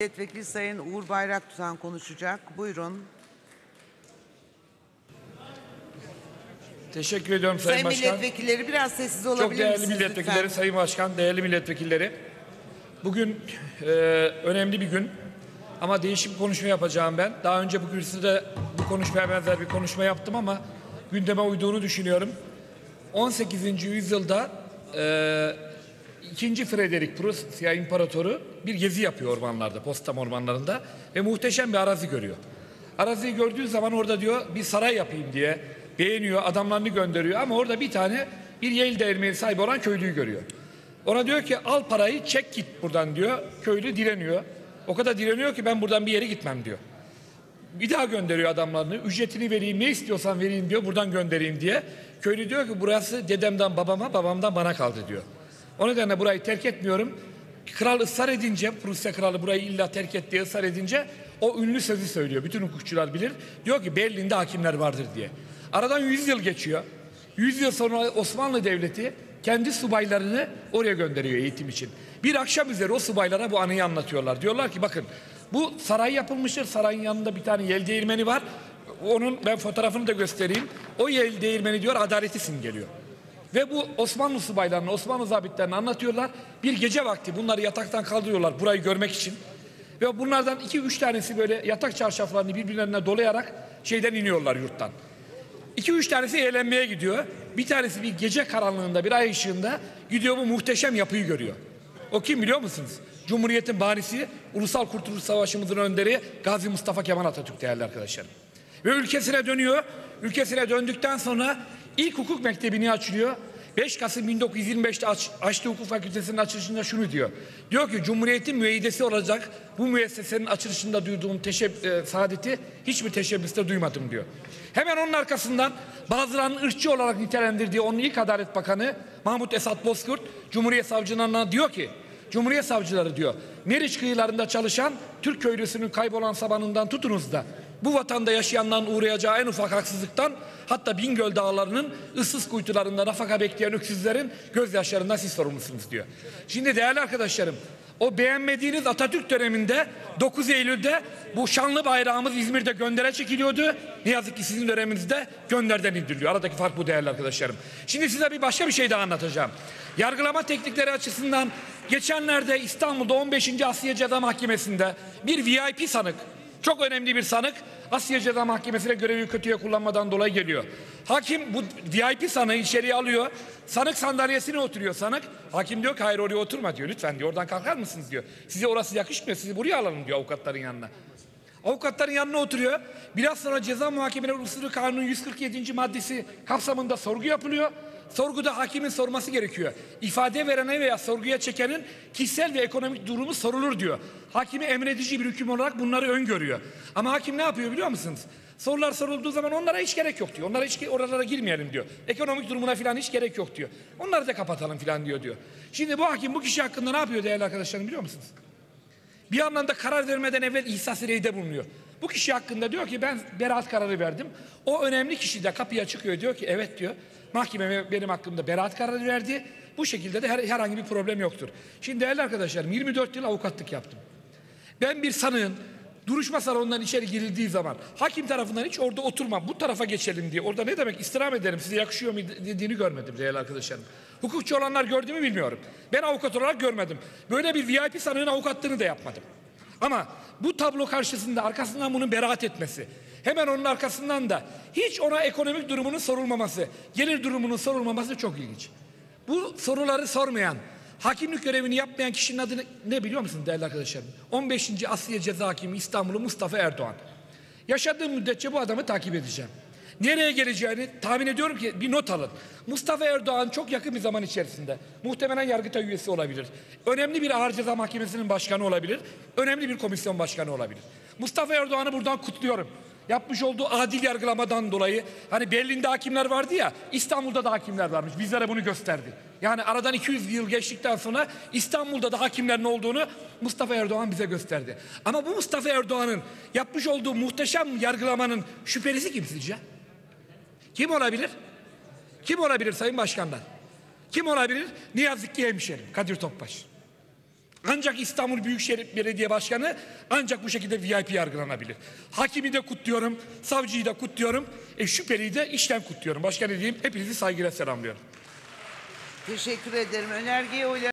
Milletvekili Sayın Uğur Bayraktutan konuşacak. Buyurun. Teşekkür ediyorum Sayın, Sayın Başkan. milletvekilleri biraz sessiz olabilir Çok değerli misiniz milletvekilleri, lütfen? Sayın Başkan, değerli milletvekilleri. Bugün e, önemli bir gün ama değişik bir konuşma yapacağım ben. Daha önce bu kürsüde bu konuşmaya benzer bir konuşma yaptım ama gündeme uyduğunu düşünüyorum. 18. yüzyılda e, 2. Frederick Prusya İmparatoru bir gezi yapıyor ormanlarda, Potsdam ormanlarında ve muhteşem bir arazi görüyor. Araziyi gördüğü zaman orada diyor bir saray yapayım diye beğeniyor, adamlarını gönderiyor ama orada bir tane bir yel değirmeni sahibi olan köylüyü görüyor. Ona diyor ki al parayı çek git buradan diyor. Köylü direniyor. O kadar direniyor ki ben buradan bir yere gitmem diyor. Bir daha gönderiyor adamlarını. Ücretini vereyim ne istiyorsan vereyim diyor. Buradan göndereyim diye. Köylü diyor ki burası dedemden babama babamdan bana kaldı diyor. O nedenle burayı terk etmiyorum. Kral ısrar edince Prusya kralı burayı illa terk et diye ısrar edince o ünlü sözü söylüyor. Bütün hukukçular bilir. Diyor ki Berlin'de hakimler vardır diye. Aradan 100 yıl geçiyor. 100 yıl sonra Osmanlı Devleti kendi subaylarını oraya gönderiyor eğitim için. Bir akşam üzeri o subaylara bu anıyı anlatıyorlar. Diyorlar ki bakın bu saray yapılmıştır. Sarayın yanında bir tane yel değirmeni var. Onun ben fotoğrafını da göstereyim. O yel değirmeni diyor adaleti simgeliyor. Ve bu Osmanlı subaylarına, Osmanlı zabitlerine anlatıyorlar. Bir gece vakti bunları yataktan kaldırıyorlar burayı görmek için. Ve bunlardan iki üç tanesi böyle yatak çarşaflarını birbirlerine dolayarak şeyden iniyorlar yurttan. İki üç tanesi eğlenmeye gidiyor. Bir tanesi bir gece karanlığında bir ay ışığında gidiyor bu muhteşem yapıyı görüyor. O kim biliyor musunuz? Cumhuriyetin banisi, Ulusal Kurtuluş Savaşımızın önderi Gazi Mustafa Kemal Atatürk değerli arkadaşlarım. Ve ülkesine dönüyor. Ülkesine döndükten sonra ilk hukuk mektebini açılıyor. 5 Kasım 1925'te aç, açtığı hukuk fakültesinin açılışında şunu diyor. Diyor ki Cumhuriyet'in müeyyidesi olacak bu müessesenin açılışında duyduğum teşeb e, saadeti hiçbir teşebbüste duymadım diyor. Hemen onun arkasından bazılarının ırkçı olarak nitelendirdiği onun ilk Adalet Bakanı Mahmut Esat Bozkurt Cumhuriyet Savcılarına diyor ki Cumhuriyet savcıları diyor. Meriç kıyılarında çalışan Türk köylüsünün kaybolan sabanından tutunuz da bu vatanda yaşayanların uğrayacağı en ufak haksızlıktan hatta Bingöl dağlarının ıssız kuytularında nafaka bekleyen öksüzlerin gözyaşlarından siz sorumlusunuz diyor. Şimdi değerli arkadaşlarım o beğenmediğiniz Atatürk döneminde 9 Eylül'de bu şanlı bayrağımız İzmir'de göndere çekiliyordu. Ne yazık ki sizin döneminizde gönderden indiriliyor. Aradaki fark bu değerli arkadaşlarım. Şimdi size bir başka bir şey daha anlatacağım. Yargılama teknikleri açısından geçenlerde İstanbul'da 15. Asya Ceza Mahkemesi'nde bir VIP sanık çok önemli bir sanık Asya Ceza Mahkemesi'ne görevi kötüye kullanmadan dolayı geliyor. Hakim bu VIP sanığı içeriye alıyor. Sanık sandalyesine oturuyor sanık. Hakim diyor ki hayır oraya oturma diyor. Lütfen diyor oradan kalkar mısınız diyor. Size orası yakışmıyor sizi buraya alalım diyor avukatların yanına. Avukatların yanına oturuyor. Biraz sonra ceza muhakemeleri usulü kanunun 147. maddesi kapsamında sorgu yapılıyor. Sorguda hakimin sorması gerekiyor. İfade verene veya sorguya çekenin kişisel ve ekonomik durumu sorulur diyor. Hakimi emredici bir hüküm olarak bunları öngörüyor. Ama hakim ne yapıyor biliyor musunuz? Sorular sorulduğu zaman onlara hiç gerek yok diyor. Onlara hiç oralara girmeyelim diyor. Ekonomik durumuna falan hiç gerek yok diyor. Onları da kapatalım falan diyor diyor. Şimdi bu hakim bu kişi hakkında ne yapıyor değerli arkadaşlarım biliyor musunuz? Bir anlamda karar vermeden evvel ihsas reyde bulunuyor. Bu kişi hakkında diyor ki ben beraat kararı verdim. O önemli kişi de kapıya çıkıyor diyor ki evet diyor. Mahkeme benim hakkımda beraat kararı verdi. Bu şekilde de her, herhangi bir problem yoktur. Şimdi değerli arkadaşlarım 24 yıl avukatlık yaptım. Ben bir sanığın duruşma salonundan içeri girildiği zaman hakim tarafından hiç orada oturmam bu tarafa geçelim diye orada ne demek istirham ederim size yakışıyor mu dediğini görmedim değerli arkadaşlarım. Hukukçu olanlar gördü mü bilmiyorum. Ben avukat olarak görmedim. Böyle bir VIP sanığın avukatlığını da yapmadım. Ama bu tablo karşısında arkasından bunun beraat etmesi, hemen onun arkasından da hiç ona ekonomik durumunun sorulmaması, gelir durumunun sorulmaması çok ilginç. Bu soruları sormayan, hakimlik görevini yapmayan kişinin adı ne, biliyor musun değerli arkadaşlarım? 15. Asliye Ceza Hakimi İstanbul'u Mustafa Erdoğan. Yaşadığım müddetçe bu adamı takip edeceğim. Nereye geleceğini tahmin ediyorum ki bir not alın. Mustafa Erdoğan çok yakın bir zaman içerisinde muhtemelen Yargıtay üyesi olabilir. Önemli bir ağır ceza mahkemesinin başkanı olabilir. Önemli bir komisyon başkanı olabilir. Mustafa Erdoğan'ı buradan kutluyorum. Yapmış olduğu adil yargılamadan dolayı hani Berlin'de hakimler vardı ya İstanbul'da da hakimler varmış. Bizlere bunu gösterdi. Yani aradan 200 yıl geçtikten sonra İstanbul'da da hakimlerin olduğunu Mustafa Erdoğan bize gösterdi. Ama bu Mustafa Erdoğan'ın yapmış olduğu muhteşem yargılamanın şüphelisi kim sizce? Kim olabilir? Kim olabilir Sayın Başkanlar? Kim olabilir? Ki hemşerim Kadir Topbaş. Ancak İstanbul Büyükşehir Belediye Başkanı ancak bu şekilde VIP yargılanabilir. Hakimi de kutluyorum, savcıyı da kutluyorum, e, şüpheliyi de işten kutluyorum. Başka ne diyeyim? Hepinizi saygıyla selamlıyorum. Teşekkür ederim. Önergeyi oyla